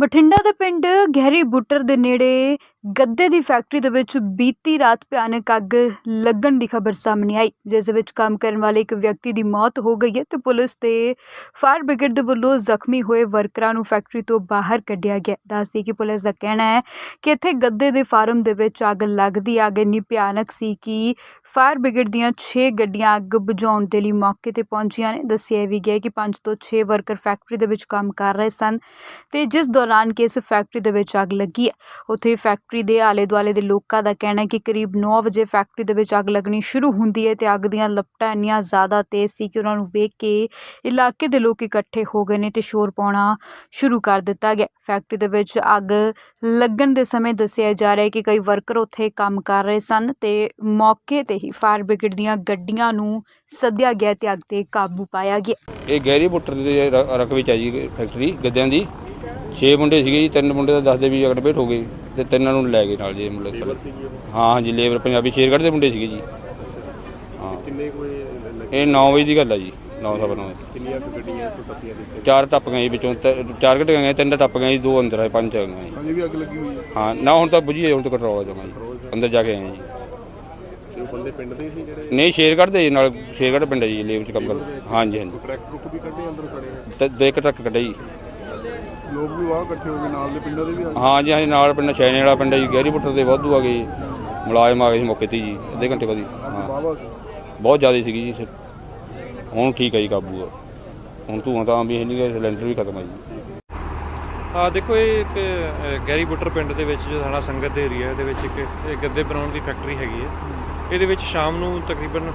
ਬਠਿੰਡਾ ਦੇ ਪਿੰਡ ਗਹਿਰੀ ਬੁੱਟਰ ਦੇ ਨੇੜੇ ਗੱਦੇ ਦੀ ਫੈਕਟਰੀ ਦੇ ਵਿੱਚ ਬੀਤੀ ਰਾਤ ਭਿਆਨਕ ਅੱਗ ਲੱਗਣ ਦੀ ਖਬਰ ਸਾਹਮਣੇ ਆਈ, ਜਿਸ ਵਿੱਚ ਕੰਮ ਕਰਨ ਵਾਲੇ ਇੱਕ ਵਿਅਕਤੀ ਦੀ ਮੌਤ ਹੋ ਗਈ ਹੈ ਤੇ ਪੁਲਿਸ ਤੇ ਫਾਇਰ ਬ੍ਰਿਗੇਡ ਦੇ ਵੱਲੋਂ ਜ਼ਖਮੀ ਹੋਏ ਵਰਕਰਾਂ ਨੂੰ ਫੈਕਟਰੀ ਤੋਂ ਬਾਹਰ ਕੱਢਿਆ ਗਿਆ। ਦੱਸਦੀ ਕਿ ਪੁਲਿਸ ਦਾ ਕਹਿਣਾ ਹੈ ਕਿ ਇੱਥੇ ਗੱਦੇ ਦੇ ਫਾਰਮ ਦੇ ਵਿੱਚ ਅੱਗ ਲੱਗਦੀ, ਅੱਗ ਇੰਨੀ ਭਿਆਨਕ ਸੀ ਕਿ ਫਾਇਰ ਬ੍ਰਿਗੇਡ ਦੀਆਂ 6 ਗੱਡੀਆਂ ਅੱਗ ਬੁਝਾਉਣ ਦੇ ਲਈ ਮੌਕੇ ਤੇ ਪਹੁੰਚੀਆਂ ਨੇ। ਦੱਸਿਆ ਵੀ ਗਿਆ ਕਿ 5 ਤੋਂ 6 ਵਰਕਰ ਫੈਕਟਰੀ ਦੇ ਵਿੱਚ ਕੰਮ ਕਰ ਰਹੇ ਸਨ ਤੇ ਜਿਸ ਦੌਰਾਨ ਕਿ ਇਸ ਫੈਕਟਰੀ ਦੇ ਵਿੱਚ ਅੱਗ ਲੱਗੀ ਹੈ। ਉੱਥੇ ਫੈਕਟਰੀ ਦੇ ਆਲੇ ਦੁਆਲੇ ਦੇ ਲੋਕਾਂ ਦਾ ਕਹਿਣਾ ਹੈ ਕਿ ਕਰੀਬ 9 ਵਜੇ ਫੈਕਟਰੀ ਦੇ ਵਿੱਚ ਅੱਗ ਲੱਗਣੀ ਸ਼ੁਰੂ ਹੁੰਦੀ ਹੈ ਤੇ ਅੱਗ ਦੀਆਂ ਲਪਟਾਂ ਇੰਨੀਆਂ ਜ਼ਿਆਦਾ ਤੇਜ਼ ਸੀ ਕਿ ਉਹਨਾਂ ਨੂੰ ਵੇਖ ਕੇ ਇਲਾਕੇ ਦੇ ਲੋਕ ਇਕੱਠੇ ਹੋ ਗਏ ਨੇ ਤੇ ਸ਼ੋਰ ਪਾਉਣਾ ਸ਼ੁਰੂ ਕਰ ਦਿੱਤਾ ਗਿਆ। ਫੈਕਟਰੀ ਦੇ ਵਿੱਚ ਅੱਗ ਲੱਗਣ ਦੇ ਸਮੇਂ ਦੱਸਿਆ ਜਾ ਰਿਹਾ ਹੈ ਕਿ ਕਈ ਵਰਕਰ ਉੱਥੇ ਕੰਮ ਕਰ ਰਹੇ ਸਨ ਤੇ ਮੌਕੇ ਤੇ ਹੀ ਫਾਇਰ ਬ੍ਰਿਗੇਡ ਦੀਆਂ ਗੱਡੀਆਂ ਨੂੰ ਸੱਦਿਆ ਗਿਆ ਤੇ ਅੱਗ ਤੇ ਕਾਬੂ ਪਾਇਆ ਗਿਆ। ਇਹ ਗਹਿਰੀ ਬੁੱਟਰ ਦੇ ਰਕਬੇ ਚ ਆ ਜੀ ਫੈਕਟਰੀ ਗੱਦਿਆਂ ਦੀ। 6 ਮੁੰਡੇ ਸੀਗੇ ਜੀ, ਤਿੰਨ ਮੁੰਡੇ ਤਾਂ ਦੱਸਦੇ ਵੀ ਐਡਮਿਟ ਹੋ ਗਏ ਤੇ ਤਿੰਨਾਂ ਨੂੰ ਲੈ ਗਏ ਨਾਲ ਜੀ ਮੁੰਡੇ ਸਾਰੇ ਹਾਂ ਹਾਂ ਜੀ ਲੇਬਰ ਪੰਜਾਬੀ ਸ਼ੇਰਗੜ੍ਹ ਦੇ ਮੁੰਡੇ ਸੀਗੇ ਜੀ। ਹਾਂ। ਕਿੰਨੇ ਕੋਈ ਲੱਗੇ? ਇਹ 9 ਵਜੇ ਦੀ ਗੱਲ ਆ ਜੀ 9 ਸਵਾ 9 ਕਿੰਨੀਆਂ ਕੁ ਗੱਡੀਆਂ ਟੱਪੀਆਂ ਦਿੱਤੀਆਂ? ਚਾਰ ਟੱਪ ਗਏ ਵਿੱਚੋਂ ਤ- ਚਾਰ ਘਟ ਗਏ ਤਿੰਨ ਟੱਪ ਗਏ ਜੀ ਦੋ ਅੰਦਰ ਆਏ ਪੰਜ ਆ ਗਏ। ਜੀ ਹਾਂਜੀ ਵੀ ਅੱਗ ਲੱਗੀ ਹੋਈ ਹੈ। ਹਾਂ ਨਾ ਹੁਣ ਤਾਂ ਬੁਝੀ ਹੈ, ਹੁਣ ਤਾਂ ਕੰਟਰੋਲ ਆ ਜਮਾ ਜੀ। ਅੰਦਰ ਜਾ ਕੇ ਆਏ ਹਾਂ ਜੀ। ਤੇ ਉਹ ਬੰਦੇ ਪਿੰਡ ਦੇ ਹੀ ਸੀ ਜਿਹੜੇ? ਨਹੀਂ ਸ਼ੇਰਗੜ੍ਹ ਦੇ ਜੀ ਨਾਲ ਸ਼ੇਰਗੜ੍ਹ ਪਿੰਡ ਹੈ ਜੀ ਲੇਬਰ ਚ ਕੰਮ ਕਰਦੇ ਹਾਂਜੀ ਹਾਂਜੀ। ਟਰੈਕ ਟਰੁੱਕ ਵੀ ਕੱਢੇ ਅੰਦਰ ਸੜੇ ਆ। ਤੇ ਦੋ ਇੱਕ ਟਰੱਕ ਕੱਢਿਆ ਜੀ। ਲੋਕ ਵੀ ਵਾਹ ਇਕੱਠੇ ਹੋ ਗਏ ਨਾਲ ਦੇ ਪਿੰਡਾਂ ਦੇ ਵੀ ਆ ਗਏ। ਹਾਂ ਜੀ ਹਾਂਜੀ ਨਾਲ ਪਿੰਡ ਛੈਣੇ ਵਾਲਾ ਪਿੰਡ ਹੈ ਜੀ ਗਹਿਰੀ ਬੁੱਟਰ ਦੇ ਵਾਧੂ ਆ ਗਏ ਜੀ। ਮੁਲਾਜ਼ਮ ਆ ਗਏ ਸੀ ਮੌਕੇ ਤੇ ਜੀ ਅੱਧੇ ਘੰਟੇ ਬਾਅਦ ਹੀ। ਬਹੁਤ ਜ਼ਿਆਦਾ ਸੀਗੀ ਜੀ ਹੁਣ ਠੀਕ ਹੈ ਜੀ ਕਾਬੂ ਆ। ਹੁਣ ਧੂਆਂ ਤਾਂ ਵੀ ਹੈ ਨਹੀਂ ਗਾ, ਸਿਲੰਡਰ ਵੀ ਖਤਮ ਆ ਜੀ। ਆ ਦੇਖੋ ਇਹ ਇੱਕ ਅ, ਗੈਰੀ ਬੁੱਟਰ ਪਿੰਡ ਦੇ ਵਿੱਚ ਜੋ ਸਾਡਾ ਸੰਗਤ ਦੇ ਏਰੀਆ ਦੇ ਵਿੱਚ ਇੱਕ ਇਹ ਗੱਦੇ ਬਣਾਉਣ ਦੀ ਫੈਕਟਰੀ ਹੈਗੀ ਹੈ। ਇਹਦੇ ਵਿੱਚ ਸ਼ਾਮ ਨੂੰ ਤਕਰੀਬਨ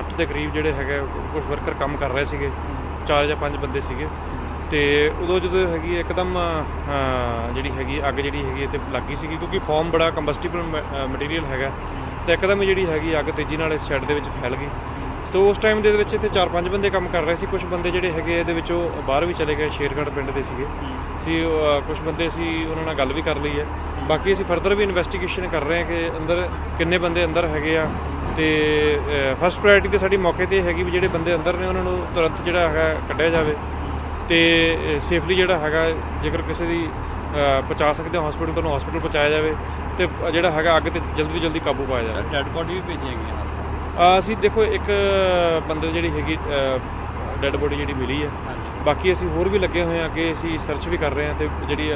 8 ਦੇ ਕਰੀਬ ਜਿਹੜੇ ਹੈਗੇ ਕੁਝ ਵਰਕਰ ਕੰਮ ਕਰ ਰਹੇ ਸੀਗੇ ਚਾਰ ਜਾਂ ਪੰਜ ਬੰਦੇ ਸੀਗੇ। ਤੇ ਉਦੋਂ ਜਦੋਂ ਹੈਗੀ ਇੱਕਦਮ ਜਿਹੜੀ ਹੈਗੀ ਅੱਗ ਜਿਹੜੀ ਹੈਗੀ ਇਹ ਤੇ ਲੱਗੀ ਸੀਗੀ ਕਿਉਂਕਿ ਫਾਰਮ ਬੜਾ ਕੰਬਸਟੀਬਲ ਮਟੀਰੀਅਲ ਹੈਗਾ। ਤੇ ਇੱਕਦਮ ਜਿਹੜੀ ਹੈਗੀ ਅੱਗ ਤੇਜ਼ੀ ਨਾਲ ਇਸ ਸ਼ੈੱਡ ਦੇ ਵਿੱਚ ਫੈਲ ਗਈ। ਤੋ ਉਸ ਟਾਈਮ ਦੇ ਵਿੱਚ ਇੱਥੇ ਚਾਰ ਪੰਜ ਬੰਦੇ ਕੰਮ ਕਰ ਰਹੇ ਸੀ। ਕੁਝ ਬੰਦੇ ਜਿਹੜੇ ਹੈਗੇ ਇਹਦੇ ਵਿੱਚੋਂ ਬਾਹਰ ਵੀ ਚਲੇ ਗਏ, ਸ਼ੇਰਗੜ੍ਹ ਪਿੰਡ ਦੇ ਸੀਗੇ। ਸੀ ਕੁਝ ਬੰਦੇ ਸੀ, ਉਹਨਾਂ ਨਾਲ ਗੱਲ ਵੀ ਕਰ ਲਈ ਹੈ। ਬਾਕੀ ਅਸੀਂ ਫਰਦਰ ਵੀ ਇਨਵੈਸਟੀਗੇਸ਼ਨ ਕਰ ਰਹੇ ਹਾਂ ਕਿ ਅੰਦਰ ਕਿੰਨੇ ਬੰਦੇ ਅੰਦਰ ਹੈਗੇ ਆ। ਤੇ ਫਸਟ ਪ੍ਰਾਇੋਰਟੀ ਤੇ ਸਾਡੀ ਮੌਕੇ ਤੇ ਇਹ ਹੈਗੀ ਵੀ ਜਿਹੜੇ ਬੰਦੇ ਅੰਦਰ ਨੇ, ਉਹਨਾਂ ਨੂੰ ਤੁਰੰਤ ਜਿਹੜਾ ਹੈਗਾ ਕੱਢਿਆ ਜਾਵੇ। ਤੇ ਸੇਫਲੀ ਜਿਹੜਾ ਹੈਗਾ ਜੇਕਰ ਕਿਸੇ ਦੀ ਪਹੁੰਚਾ ਸਕਦੇ ਹਾਂ ਹਸਪੀਟਲ ਤੋਂ ਹਸਪੀਟਲ ਪਹੁੰਚਾਇਆ ਜਾਵੇ ਤੇ ਜਿਹੜਾ ਹੈਗਾ ਅੱਗ ਤੇ ਜਲਦੀ ਤੋਂ ਜਲਦੀ ਕਾਬੂ ਪਾਇਆ ਜਾਵੇ। ਡੈਡ ਬੋਡੀ ਵੀ ਭੇਜੀਆਂ ਗਈਆਂ ਅਸੀਂ ਦੇਖੋ ਇੱਕ ਬੰਦੇ ਜਿਹੜੀ ਹੈਗੀ ਡੈੱਡ ਬੋਡੀ ਜਿਹੜੀ ਮਿਲੀ ਹੈ। ਬਾਕੀ ਅਸੀਂ ਹੋਰ ਵੀ ਲੱਗੇ ਹੋਏ ਹਾਂ ਅੱਗੇ ਅਸੀਂ ਸਰਚ ਵੀ ਕਰ ਰਹੇ ਹਾਂ ਤੇ ਜਿਹੜੀ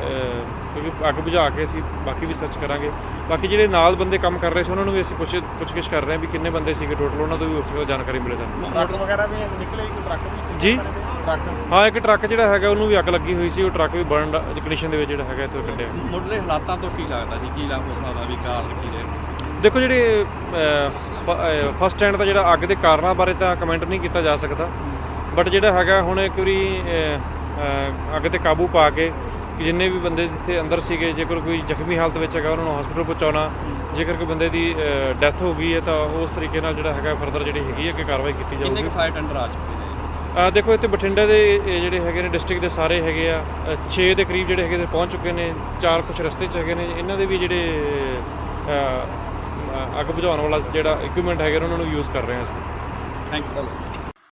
ਕਿਉਂਕਿ ਅੱਗ ਬੁਝਾ ਕੇ ਅਸੀਂ ਬਾਕੀ ਵੀ ਸਰਚ ਕਰਾਂਗੇ। ਬਾਕੀ ਜਿਹੜੇ ਨਾਲ ਬੰਦੇ ਕੰਮ ਕਰ ਰਹੇ ਸੀ ਉਹਨਾਂ ਨੂੰ ਵੀ ਅਸੀਂ ਪੁੱਛ ਪੁੱਛਗਿੱਛ ਕਰ ਰਹੇ ਹਾਂ ਵੀ ਕਿੰਨੇ ਬੰਦੇ ਸੀਗੇ ਟੋਟਲ ਉਹਨਾਂ ਤੋਂ ਵੀ ਉਸ ਜਾਣਕਾਰੀ ਮਿਲੇ ਸਾਨੂੰ। ਟਰੱਕ ਵਗੈਰਾ ਵੀ ਨਿਕਲੇ ਕੋਈ ਟਰੱਕ ਵੀ ਸੀ ਜੀ। ਟਰੱਕ? ਹਾਂ ਇੱਕ ਟਰੱਕ ਜਿਹੜਾ ਹੈਗਾ ਉਹਨੂੰ ਵੀ ਅੱਗ ਲੱਗੀ ਹੋਈ ਸੀ ਉਹ ਟਰੱਕ ਵੀ ਬਰਨ ਕੰਡੀਸ਼ਨ ਦੇ ਵਿੱਚ ਜਿਹੜਾ ਹੈਗਾ ਇੱਥੋਂ ਕੱਢਿਆ। ਮੁੱਢਲੇ ਹਾਲਾਤਾਂ ਤੋਂ ਕੀ ਲੱਗਦਾ ਜੀ? ਕੀ ਲੱਗ ਹੋ ਸਕਦਾ ਵੀ ਕਾਰਨ ਕੀ ਰਹੇ? ਦੇਖੋ ਜਿਹੜੇ ਫਸਟ ਸਟੈਂਡ ਦਾ ਜਿਹੜਾ ਅੱਗ ਦੇ ਕਾਰਨਾਂ ਬਾਰੇ ਤਾਂ ਕਮੈਂਟ ਨਹੀਂ ਕੀਤਾ ਜਾ ਸਕਦਾ। ਬਟ ਜਿਹੜਾ ਹੈਗਾ ਹੁਣ ਇੱਕ ਵਾਰੀ ਅੱਗ ਤੇ ਕਾਬੂ ਪਾ ਕੇ ਕਿ ਜਿੰਨੇ ਵੀ ਬੰਦੇ ਜਿੱਥੇ ਅੰਦਰ ਸੀਗੇ ਜੇਕਰ ਕੋਈ ਜ਼ਖਮੀ ਹਾਲਤ ਵਿੱਚ ਹੈਗਾ ਉਹਨਾਂ ਨੂੰ ਹਸਪੀਟਲ ਪਹੁੰਚਾਉਣਾ ਜੇਕਰ ਕੋਈ ਬੰਦੇ ਦੀ ਡੈਥ ਹੋ ਗਈ ਹੈ ਤਾਂ ਉਸ ਤਰੀਕੇ ਨਾਲ ਜਿਹੜਾ ਹੈਗਾ ਫਰਦਰ ਜਿਹੜੀ ਹੈਗੀ ਹੈ ਕਿ ਕਾਰਵਾਈ ਕੀਤੀ ਕਿੰਨੇ ਜਾਊਗੀ। ਕੁ ਫਾਇਰ ਟੈਂਡਰ ਆ ਚੁੱਕੇ ਦੇਖੋ, ਇੱਥੇ ਬਠਿੰਡਾ ਦੇ ਜਿਹੜੇ ਹੈਗੇ ਨੇ ਡਿਸਟ੍ਰਿਕਟ ਦੇ ਸਾਰੇ ਹੈਗੇ ਆ। 6 ਦੇ ਕਰੀਬ ਜਿਹੜੇ ਹੈਗੇ ਨੇ ਪਹੁੰਚ ਚੁੱਕੇ ਨੇ, ਚਾਰ ਕੁਝ ਰਸਤੇ 'ਚ ਹੈਗੇ ਨੇ। ਇਹਨਾਂ ਦੇ ਵੀ ਜਿਹੜੇ ਅੱਗ ਬੁਝਾਉਣ ਵਾਲਾ ਜਿਹੜਾ ਇਕਵਿਪਮੈਂਟ ਹੈਗੇ ਉਹਨਾਂ ਨੂੰ ਯੂਜ਼ ਕਰ ਰਹੇ ਹਾਂ ਅਸੀਂ। Thank you